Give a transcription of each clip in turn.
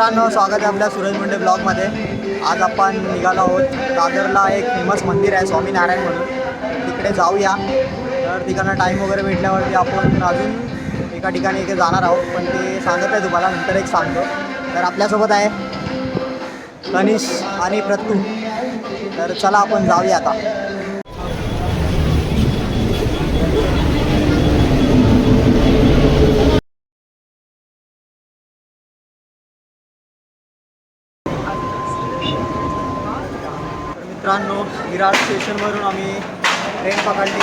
मित्रांनो स्वागत आहे आपल्या सूरज मुंडे ब्लॉगमध्ये. आज आपण निघालो आहोत दादरला एक फेमस मंदिर आहे स्वामीनारायण म्हणून. तिकडे जाऊया. तर तिकडनं टाईम वगैरे भेटल्यावरती आपण अजून एका ठिकाणी इथे जाणार आहोत. पण ते सांगत आहे तुम्हाला नंतर एक सांगतो. तर आपल्यासोबत आहे तनिष आणि प्रत्यू तर चला आपण जाऊया आता तर विराट स्टेशनवरून आम्ही ट्रेन पकडली.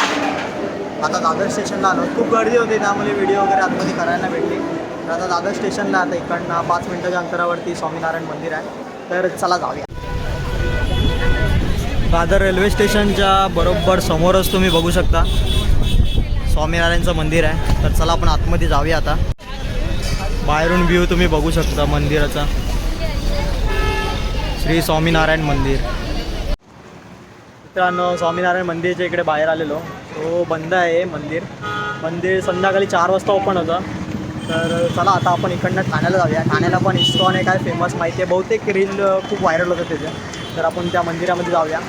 आता दादर स्टेशनला आलो. खूप गर्दी होती त्यामुळे व्हिडिओ वगैरे आतमध्ये करायला भेटली. तर आता दादर स्टेशनला आता इकडनं पाच मिनटाच्या अंतरावरती स्वामीनारायण मंदिर आहे. तर चला जाऊया. दादर रेल्वे स्टेशनच्या बरोबर समोरच तुम्ही बघू शकता. स्वामीनारायणचं मंदिर आहे. तर चला आपण आतमध्ये जाऊया आता. बाहेरून व्ह्यू तुम्ही बघू शकता मंदिराचा. श्री स्वामीनारायण मंदिर. मित्रांनो स्वामीनारायण मंदिरच्या इकडे बाहेर आलेलो. तो बंद आहे मंदिर. मंदिर संध्याकाळी चार वाजता ओपन होतं. तर चला आता आपण इकडनं ठाण्याला जाऊया. ठाण्याला पण इस्कॉन आहे काय फेमस माहिती आहे. बहुतेक रील खूप व्हायरल होतं त्याचं. तर आपण त्या मंदिरामध्ये जाऊया.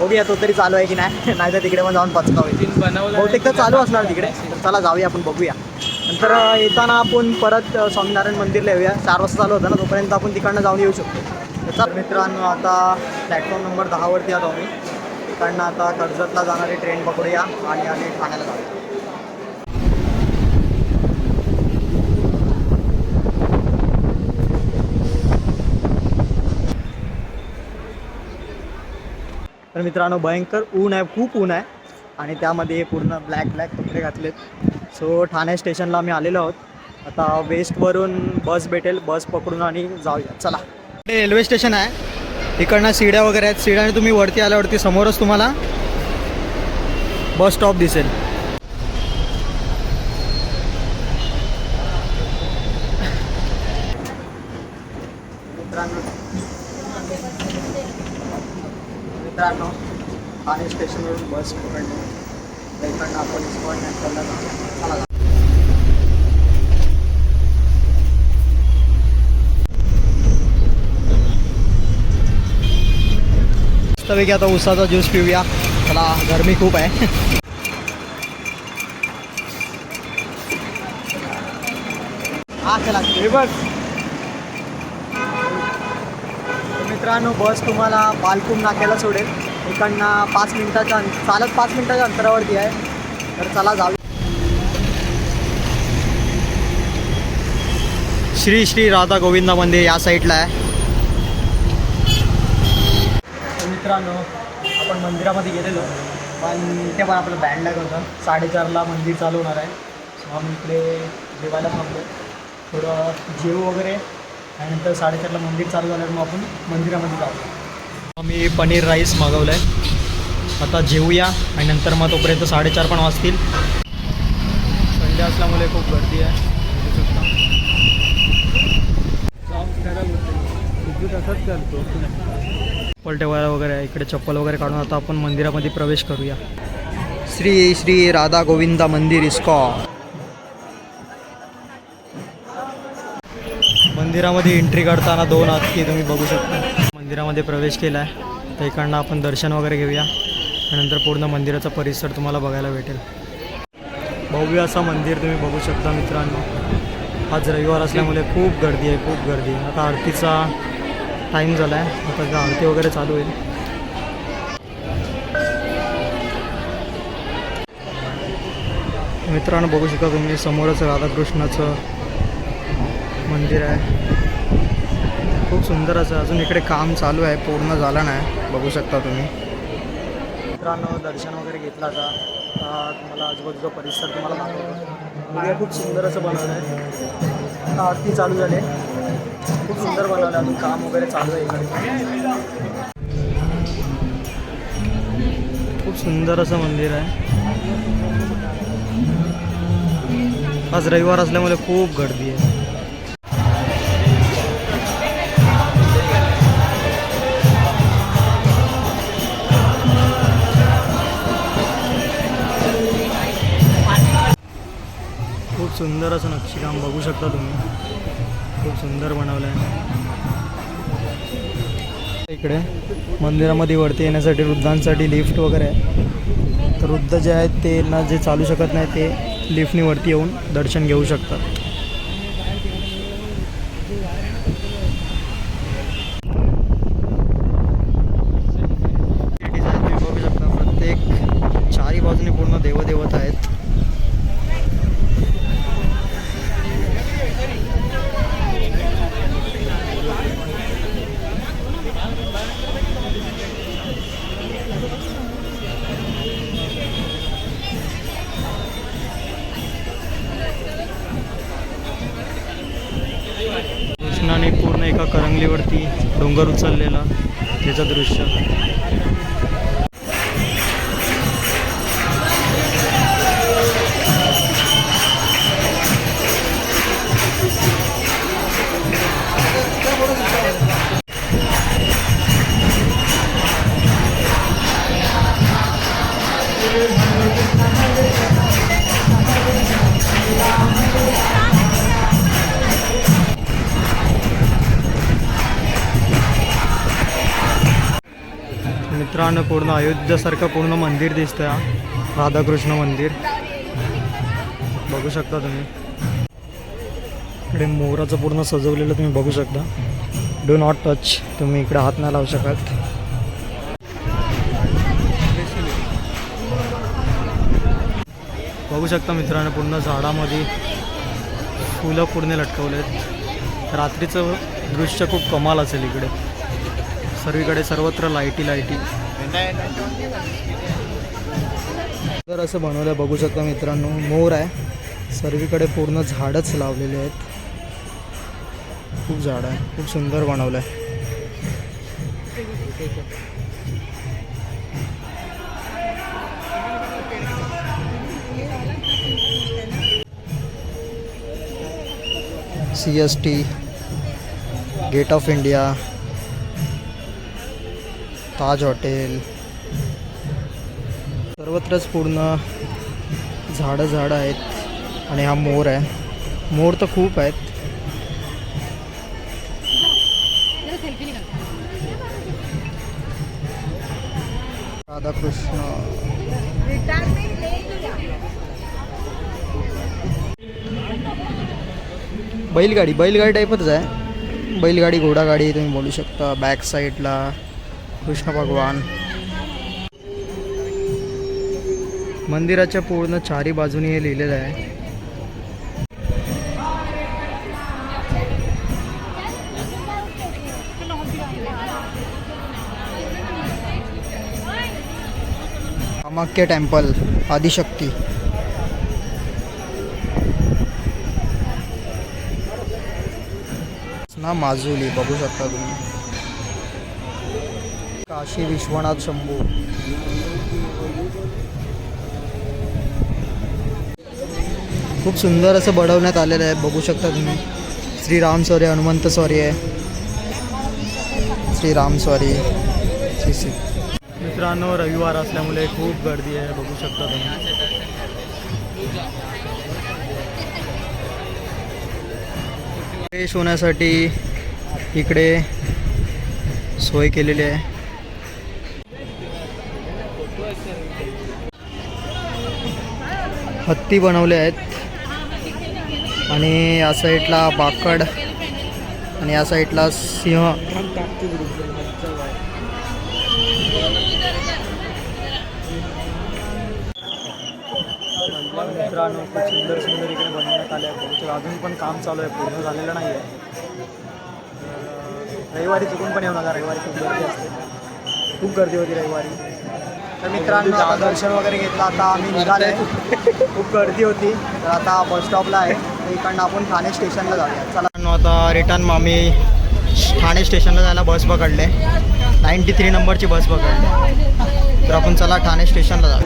बघूया तो तरी चालू आहे की नाही. नाही तर तिकडे पण जाऊन पचकावे बहुतेक तर चालू असणार तिकडे. तर चला जाऊया आपण बघूया. नंतर येताना आपण परत स्वामीनारायण मंदिरला येऊया. चार वाजता चालू होतं ना तोपर्यंत आपण तिकडनं जाऊन येऊ शकतो. तर मित्रांनो आता प्लॅटफॉर्म नंबर दहावरती आलो आम्ही. तिकडनं आता कर्जतला जाणारी ट्रेन पकडूया आणि आम्ही ठाण्याला जाऊया. तर मित्रांनो भयंकर ऊन आहे खूप ऊन आहे. आणि त्यामध्ये पूर्ण ब्लॅक ब्लॅक कपडे घातलेत. सो ठाणे स्टेशनला आम्ही आलेलो आहोत. आता वेस्टवरून बस भेटेल बस पकडून आणि जाऊया. चला. रेल्वे स्टेशन आहे. इकडनं शिड्या वगैरे आहेत. शिड्याने तुम्ही वरती आल्यावरती समोरच तुम्हाला बस स्टॉप दिसेल. मित्रांनो मित्रांनो ठाणे स्टेशनवरून बस पकडली. इकडनं आपण इस्कॉन चला मस्तपैकी आता उसाचा ज्यूस पिऊया. चला गरमी खूप आहे. हा चला. मित्रांनो बस तुम्हाला बालकुम नाक्याला सोडेल. इकडनं पाच मिनिटाच्या चालत पाच मिनिटाच्या अंतरावरती आहे. तर चला जाऊ. श्री श्री राधा गोविंदा मंदिर या साईडला आहे तर मित्रांनो आपण मंदिरामध्ये गेलेलो. पण इथे पण आपलं बँड लागलं होतं. साडेचारला मंदिर चालू होणार आहे. सो आम्ही इकडे जेवायला थांबलो. थोडं जेवू वगैरे. आणि नंतर साडेचारला मंदिर चालू झाल्यावर मग आपण मंदिरामध्ये जाऊ. आम्ही पनीर राईस मागवलं आहे आता जेवूया आणि नंतर मग तोपर्यंत साडेचार पण वाजतील. संडे असल्यामुळे खूप गर्दी आहे. तसंच करतो पलटेवाला वगैरे आहे इकडे चप्पल वगैरे काढून आता आपण मंदिरामध्ये प्रवेश करूया. श्री श्री राधा गोविंदा मंदिर इस्कॉ. मंदिरामध्ये एंट्री करताना दोन हत्ती तुम्ही बघू शकता. मंदिरामध्ये प्रवेश केला आहे तर इकडनं आपण दर्शन वगैरे घेऊया. आणि नंतर पूर्ण मंदिराचा परिसर तुम्हाला बघायला भेटेल. भव्य असं मंदिर तुम्ही बघू शकता मित्रांनो. आज रविवार असल्यामुळे खूप गर्दी आहे खूप गर्दी. आहे आता आरतीचा टाईम झाला आहे. आता आरती वगैरे चालू होईल. मित्रांनो बघू शकता तुम्ही समोरच राधाकृष्णाचं मंदिर आहे. खूप सुंदर असं अजून इकडे काम चालू आहे पूर्ण झालं नाही. बघू शकता तुम्ही. मित्रांनो दर्शन वगैरे घेतला आता. तुम्हाला आजूबाजूचा परिसर तुम्हाला दाखवतो. खूप सुंदर असं बनवलं आहे. आरती चालू झाली खूप सुंदर बनवलं अजून काम वगैरे चालू आहे इकडे. खूप सुंदर असं मंदिर आहे. आज रविवार असल्यामुळे खूप गर्दी आहे. खूप सुंदर असं नक्षीकाम बघू शकता तुम्ही. खूप सुंदर बनवलं आहे इकडे मंदिरामध्ये वरती येण्यासाठी वृद्धांसाठी लिफ्ट वगैरे आहे. तर वृद्ध जे आहेत ते ना जे चालू शकत नाही ते लिफ्टनी वरती येऊन दर्शन घेऊ शकतात. कृष्णाने पूर्ण एका करंगलीवरती डोंगर उचललेला त्याचं दृश्य. छान पूर्ण अयोध्यासारखं पूर्ण मंदिर दिसतं हा. राधाकृष्ण मंदिर. बघू शकता तुम्ही. इकडे मोराचं पूर्ण सजवलेलं तुम्ही बघू शकता. डू नॉट टच तुम्ही इकडे हात नाही लावू शकत. बघू शकता मित्रांनो पूर्ण झाडामध्ये फुलं पूर्ण लटकवलेत. रात्रीचं दृश्य खूप कमाल असेल इकडे. सर्वीकडे सर्वत्र लाईटी लाईटी तर असं बनवलं बघू शकता मित्रांनो मोर आहे. सर्वीकडे पूर्ण झाडच लावलेले आहेत. खूप झाड आहे. खूप सुंदर बनवलं आहे C S T gate of India Taj hotel. सर्वत्रच पूर्ण झाडं झाडं आहेत आणि हा मोर आहे. मोर तर खूप आहेत. राधाकृष्ण. बैलगाडी बैलगाडी टाईपच आहे. बैलगाडी घोडागाडी तुम्ही बोलू शकता. बॅक साईडला कृष्ण भगवान. मंदिराच्या पूर्ण चारी बाजूनी हे लिहिलेलं आहे. कामाख्य टेम्पल आदिशक्ती. ना माजुली बघू शकता तुम्ही. काशी विश्वनाथ शंभू. खूप सुंदर असं बडवण्यात आलेलं आहे. बघू शकता तुम्ही. श्रीराम स्वारी हनुमंत स्वारी आहे. श्रीराम स्वारी श्री श्री. मित्रांनो रविवार असल्यामुळे खूप गर्दी आहे. बघू शकता तुम्ही. फ्रेश होण्यासाठी इकडे सोय केलेली आहे. हत्ती बनवले आहेत. आणि या साईडला बाकड आणि या साईडला सिंह. मित्रांनो खूप सुंदर सुंदर इकडे बनवण्यात आले आहे अजून पण काम चालू आहे. पूर्ण झालेलं नाही आहे. रविवारी चुकून पण येऊ नका. रविवारी खूप गर्दी असते. खूप गर्दी होती रविवारी. तर मित्रांनो आता दर्शन वगैरे घेतलं. आता आम्ही निघाले खूप गर्दी होती. तर आता बस स्टॉपला आहे. तर इकडनं आपण ठाणे स्टेशनला जाऊया. चला. आता रिटर्न आम्ही ठाणे स्टेशनला जायला बस पकडले. नाईन्टी थ्री नंबरची बस पकडली. तर आपण चला ठाणे स्टेशनला जाऊ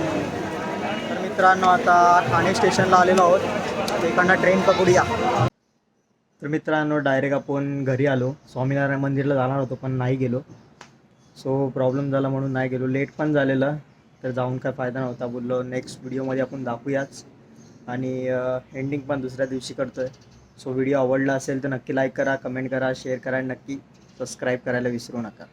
तर मित्रांनो आता ठाणे स्टेशनला आलेलो आहोत. इकडनं ट्रेन पकडूया. तर मित्रांनो डायरेक्ट आपण घरी आलो. स्वामीनारायण मंदिरला जाणार होतो पण नाही गेलो. सो प्रॉब्लेम झाला म्हणून नाही गेलो. लेट पण झालेलं तर जाऊन काय फायदा नव्हता बोललो. नेक्स्ट व्हिडिओमध्ये आपण दाखवूयाच. आणि एंडिंग पण दुसऱ्या दिवशी करतो आहे सो व्हिडिओ आवडला असेल तर नक्की लाईक करा कमेंट करा शेअर करा. आणि नक्की सबस्क्राईब करायला विसरू नका.